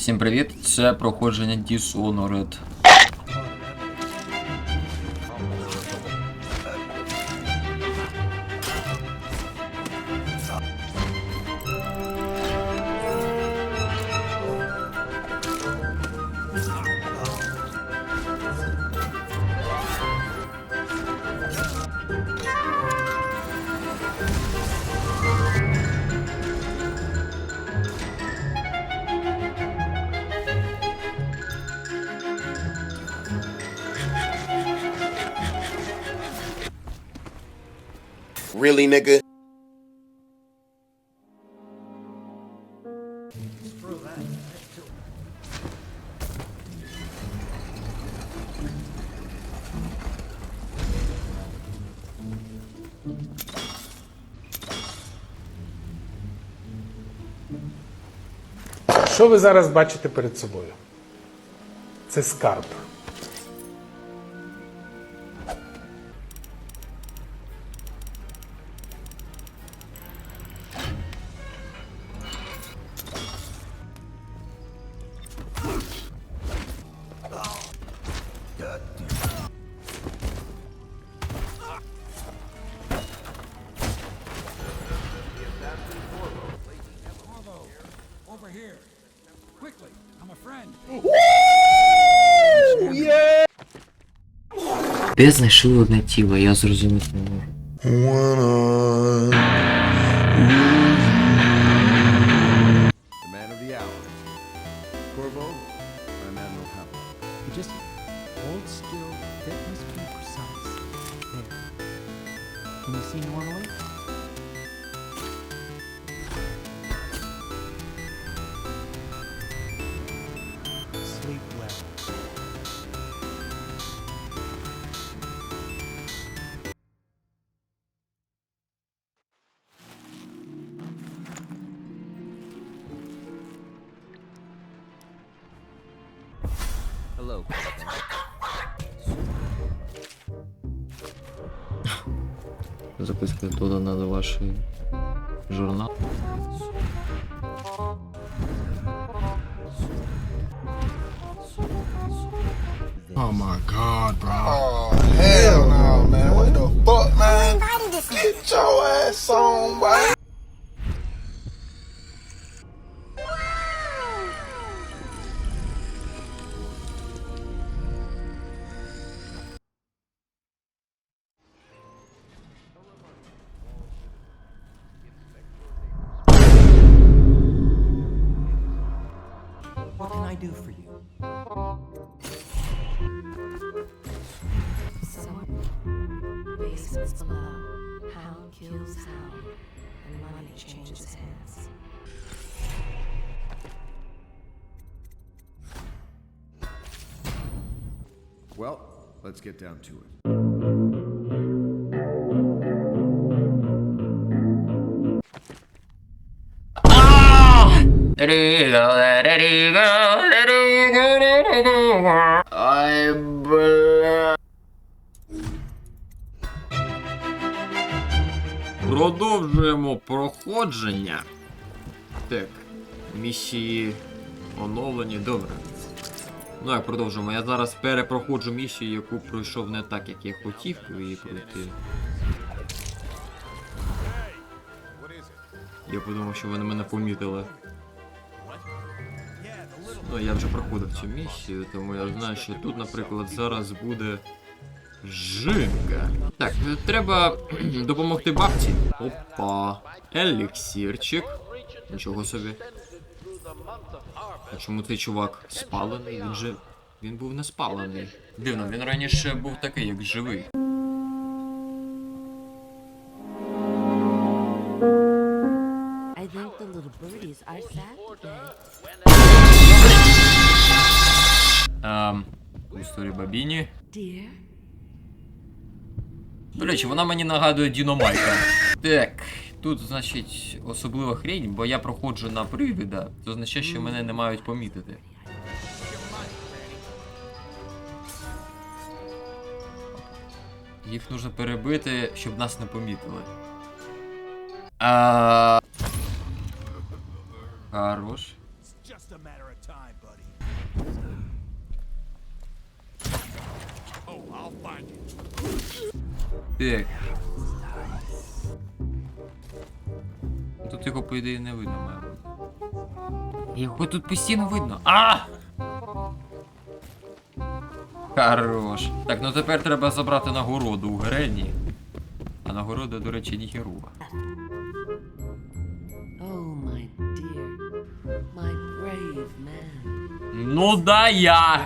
Всім привіт, це проходження Dishonored. Що ви зараз бачите перед собою? Це скарб. Де знайшли одне тіло, я зрозуміти не можу. Hello, Corvo. Записка додана до вашої журнал. Oh, hell no, man. What the fuck, man? Get your ass on, boy. Let's get down to it. Продовжуємо проходження. Так, місії оновлені, добре. Ну як продовжуємо. Я зараз перепроходжу місію, яку пройшов не так, як я хотів її пройти. Я подумав, що вони мене помітили. Ну, я вже проходив цю місію, тому я знаю, що тут, наприклад, зараз буде жинка. Так, треба допомогти бабці. Опа. Еліксірчик. Нічого собі. А чому цей чувак спалений? Він же. Він був не спалений. Дивно, він раніше був такий, як живий. Ем. У бабіні. До речі, вона мені нагадує Діномайка. Так, тут, значить, особлива хрень, бо я проходжу на привіда, це означає, що мене не мають помітити. Їх нужно перебити, щоб нас не помітили. А... Хорош. just Тут його, по ідеї, не видно, має бути. Його тут постійно видно. А! Хорош. Так, ну тепер треба забрати нагороду у Грені. А нагорода, до речі, brave. Ну да я!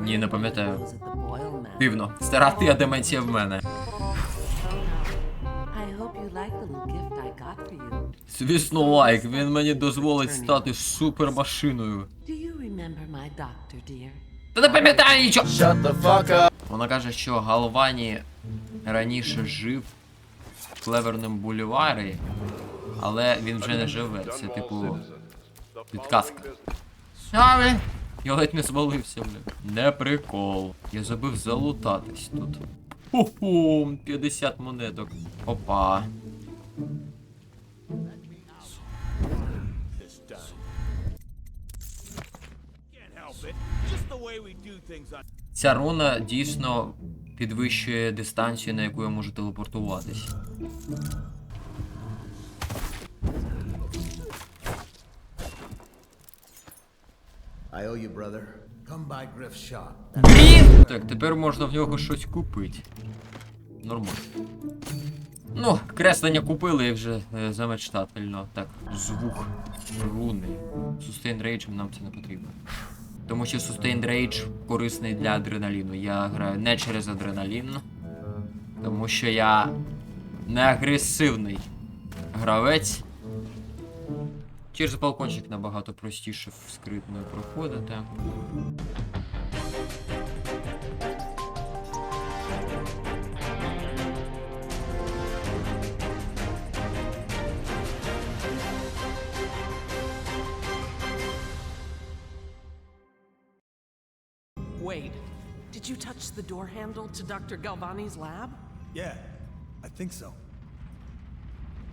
Ні, не пам'ятаю. Дивно. Стара ти, деменція в мене. Звісно, лайк, він мені дозволить стати супермашиною. Do you remember my doctor, dear? Та не пам'ятаю нічого! Shut the fuck up. Вона каже, що Галвані раніше жив в Клеверному бульварі, але він вже не живе. Це типу підказка. А? Я ледь не звалився, бля. Не прикол. Я забив залутатись тут. Ху-ху, 50 монеток. Опа. Ця руна дійсно підвищує дистанцію, на яку я можу телепортуватись. I owe you, brother. Блін! Так, тепер можна в нього щось купити. Нормально. Ну, креслення купили і вже е, замечтательно. Так, звук руни. Sustain Rage нам це не потрібно. Тому що Sustain Rage корисний для адреналіну. Я граю не через адреналін. Тому що я не агресивний гравець. Через балкончик набагато простіше в скритною проходити. Wait, did you touch the door handle to Dr. Galvani's lab? Yeah, I think so.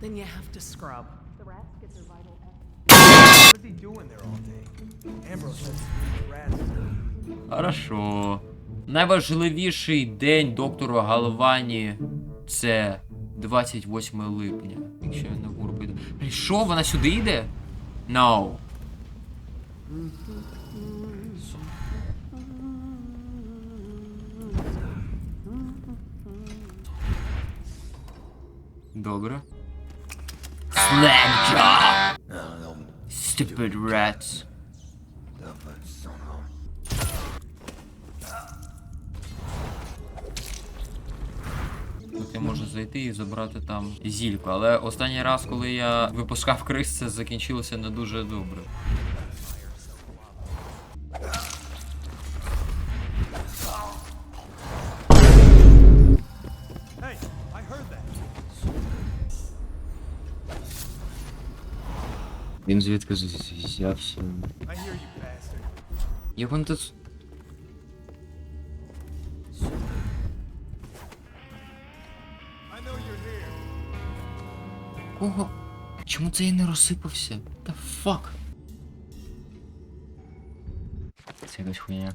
Then you have to scrub. What is he doing there Хорошо. Найважливіший день доктору Галвані це 28 липня. Якщо я не піду. Блін, Що, вона сюди йде? No. Добре. Slamjaw! Stupid rats. Тут я можу зайти і забрати там зільку. Але останній раз, коли я випускав крис, це закінчилося не дуже добре. Він звідки взявся? Як він тут. Кого? Чому це я не розсипався? Та фак. Це якась хуйня.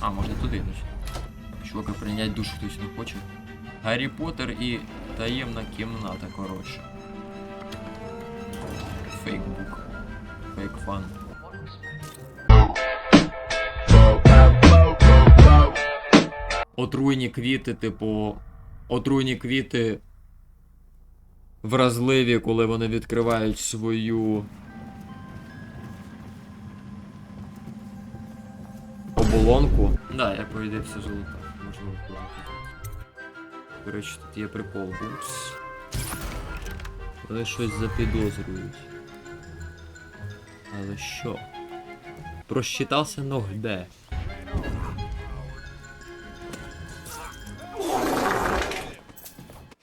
А, може туди йдеш. Чувака прийняти душ хтось не хоче. Гаррі Поттер і таємна кімната, коротше. Фейкбук. Фейк фан. Отруйні квіти, типу. Отруйні квіти вразливі, коли вони відкривають свою оболонку. Да, я по ідеї все золото. Можливо, речі, тут є прикол. Упс. Вони щось запідозрюють. Але що? Просчитався, но де?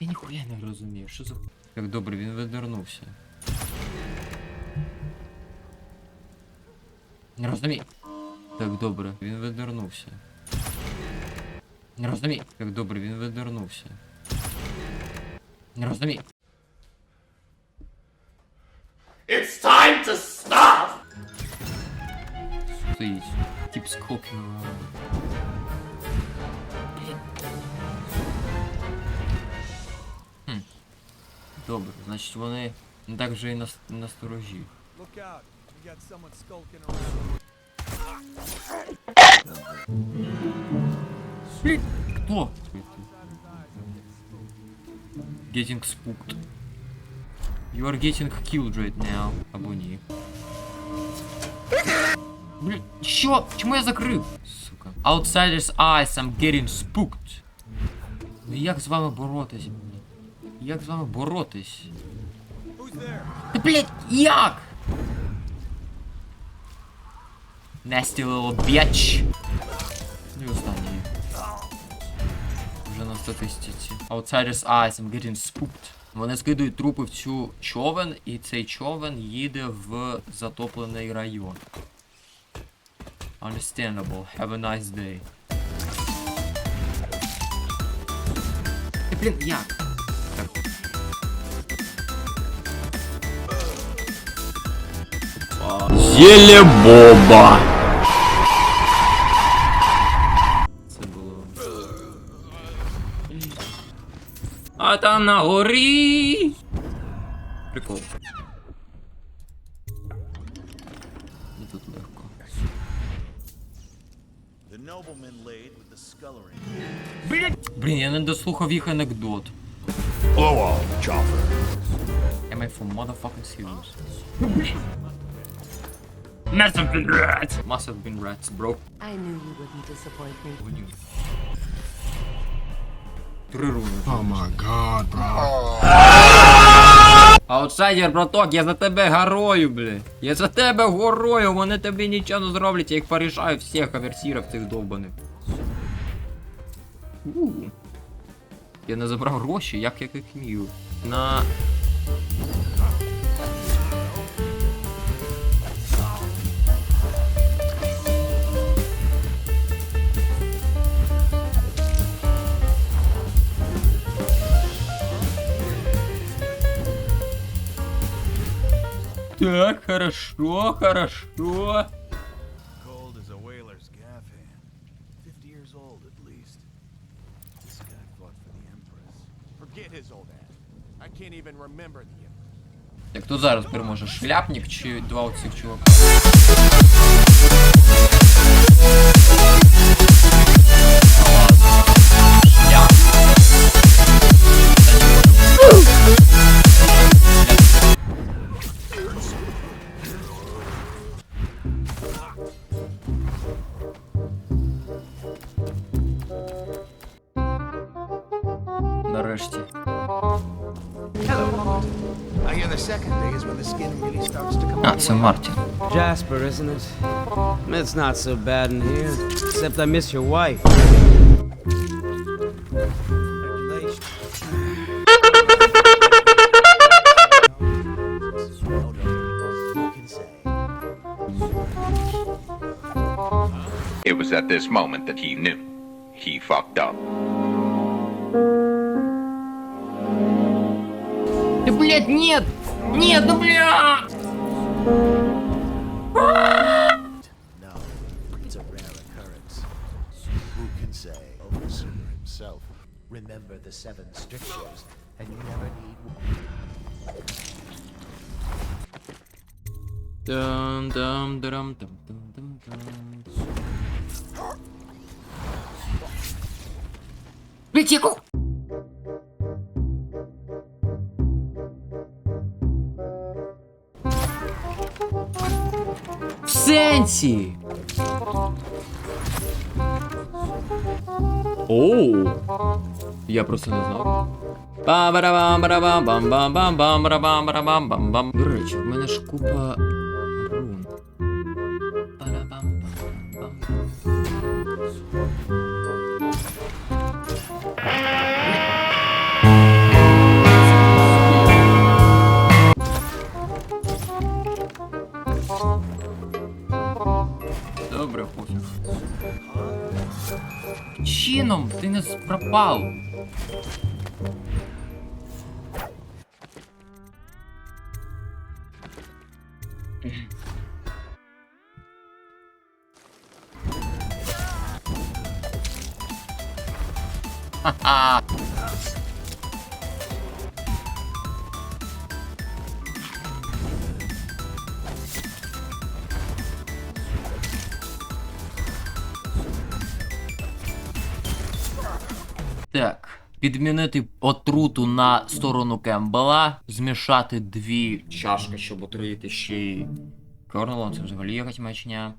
Я ніхуя не розумію, що за. Як добре, він видернувся. Не розумію. Так добре, він видернувся. Не розумію. Як добре, він видернувся. Не розумію. It's time to stop! Стоїть. Тип скокінг. Хм. Добре, значить вони не так вже і на, на сторожі. Look out. We got someone skulking around. Кто? Getting spooked. You are getting killed right now. Або ні. Блін, що? Чому я закрив? Сука. Outsider's eyes, I'm getting spooked. Ну як з вами боротись? блін? Як з вами боротись? Та блять, як? Nasty little bitch. Ну і останній. Вже на статистиці. Outsider's eyes, I'm getting spooked. Вони скидують трупи в цю човен, і цей човен їде в затоплений район. Understandable. Have a nice day. Блін, як? Так. Зеле Боба. Це було. А там на горі. Прикол. Блін, я не дослухав їх анекдот. Blow off, chopper. Am I for motherfucking serious? Must have been rats! Must have been rats, bro. I knew you wouldn't disappoint me. Гоню. Три руни. Oh my god, bro. Аутсайдер, браток, я за тебе горою, бля. Я за тебе горою, вони тобі нічого не зроблять, я їх порішаю всіх аверсірів цих довбаних. Я не забрав гроші, як я їх мію. На. Remember the Emperor. Так хто зараз переможе? Шляпник чи два оцих чувака? starts to come А, off. це Мартін. Jasper, isn't it? It's not so bad in here, except I miss your wife. Who can say? It was at this moment that he knew. He fucked up. Да блять, нет! Нет, да бля! No, it's a rare occurrence. Who can say? Overseer himself. Remember the seven strictures, and you never need Дам, дам, дарам, дам, дам, дам, дам. Блять, яку? В сенсі! Оу! Я просто не знав. До речі, в мене ж купа ти не пропав. Підмінити отруту на сторону Кембела, змішати дві чашки, щоб отруїти ще й Корнелом, це взагалі якась мачня.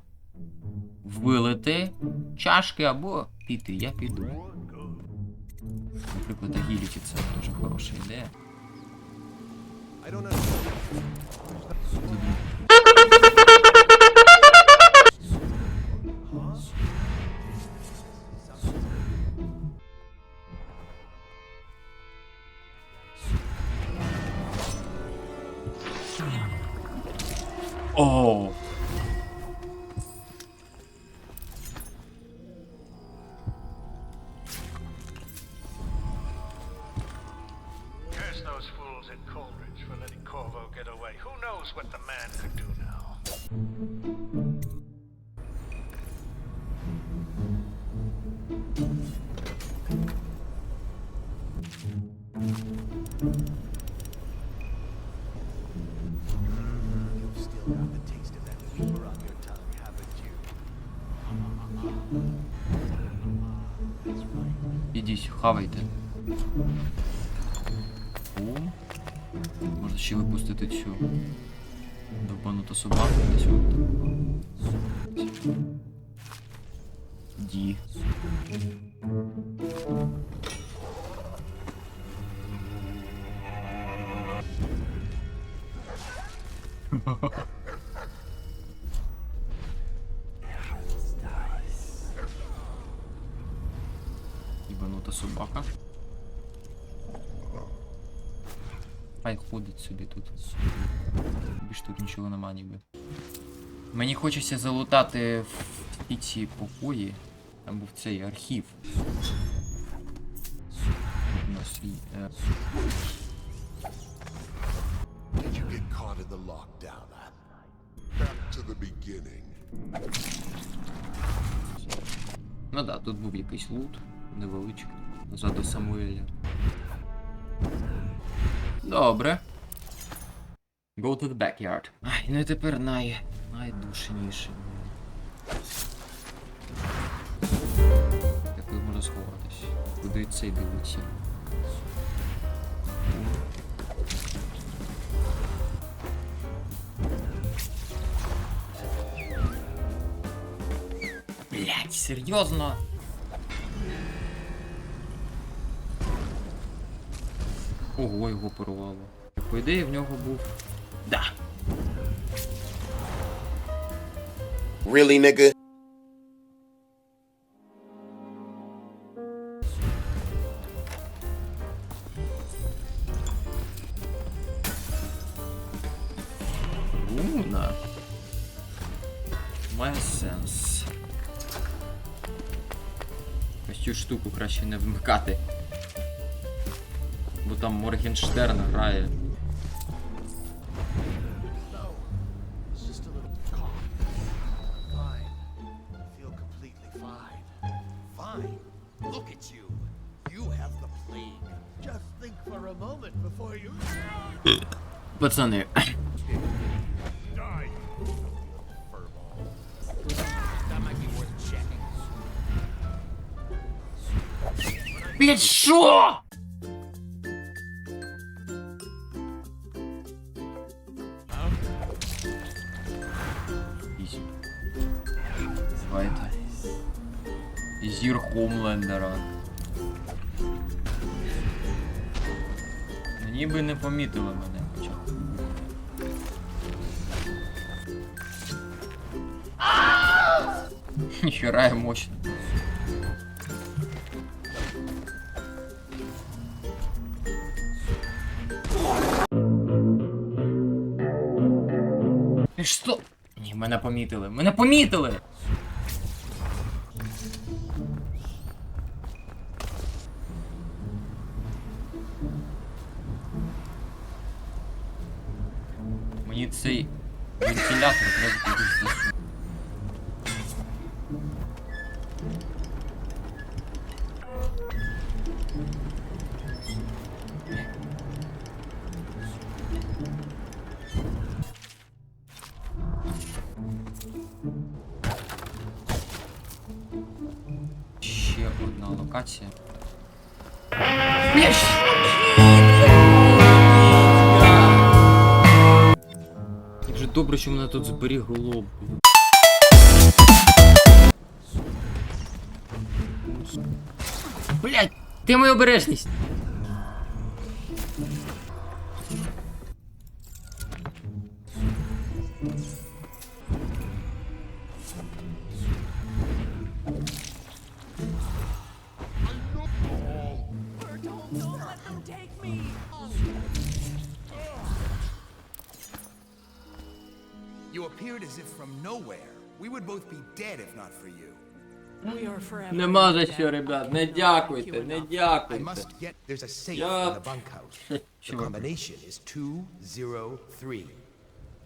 Вилити чашки або піти. Я піду. Наприклад, агіліті це дуже хороша ідея. Oh. Хавайте. О. Можна ще випустити цю довбануту собаку десь от. Ді. Ібанута собака. Хай ходить собі тут. Більш тут нічого нема ніби. Мені хочеться залутати в ці покої. Там був цей архів. Е. Ну да, тут був якийсь лут до Самуеля. Добре. Go to the backyard. Ай, ну і тепер най... найдушніше. Як тут можна сховатись? Куди цей дивиться? Блять, серйозно? Ого, його порвало. По ідеї в нього був. Да. Really, nigga? Руна. Має сенс. Ось цю штуку краще не вмикати. Бо там Моргенштерн грає. It's Ізі. Давайте. Зір Хомлендера. Ніби не помітили мене хоча. Ніхера я мощно. Мене помітили. Мене помітили! Мені цей Вентилятор треба кудись добре, що мене тут зберігло. Блять, ти моя обережність. Dead if not for you. We are forever. Нема за що, ребят, не дякуйте, не I дякуйте. must get. There's a safe Yeah. in the bunkhouse. The Sure. combination is 203.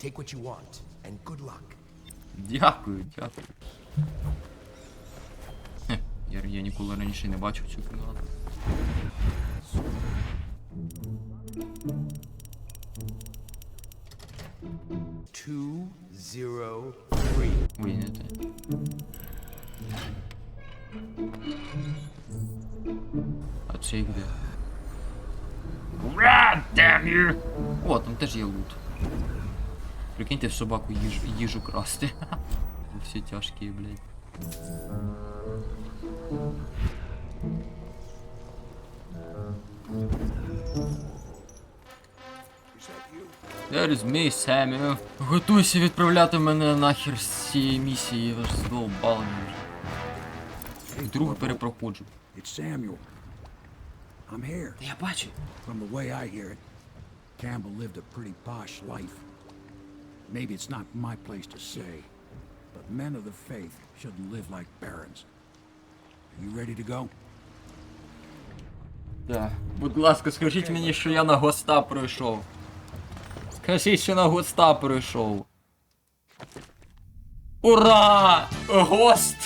Take what you want, and good luck. Дякую, дякую. Хе, Я, я ніколи раніше не бачив цю кімнату. А це де? О, там теж є лут. Прикиньте в собаку їж, їжу красти. Всі тяжкі, блядь. There is me, Samuel. Готуйся відправляти мене нахер з цієї місії, ви ж мене вже. Перепроходжу. It's Samuel. I'm here. Та я бачу. From the way I hear it, Campbell lived a pretty posh life. Maybe it's not my place to say, but men of the faith shouldn't live like barons. Are you ready to go? Так. Будь ласка, скажіть мені, що я на госта пройшов. Скажіть, що на госта пройшов. Ура! Гост!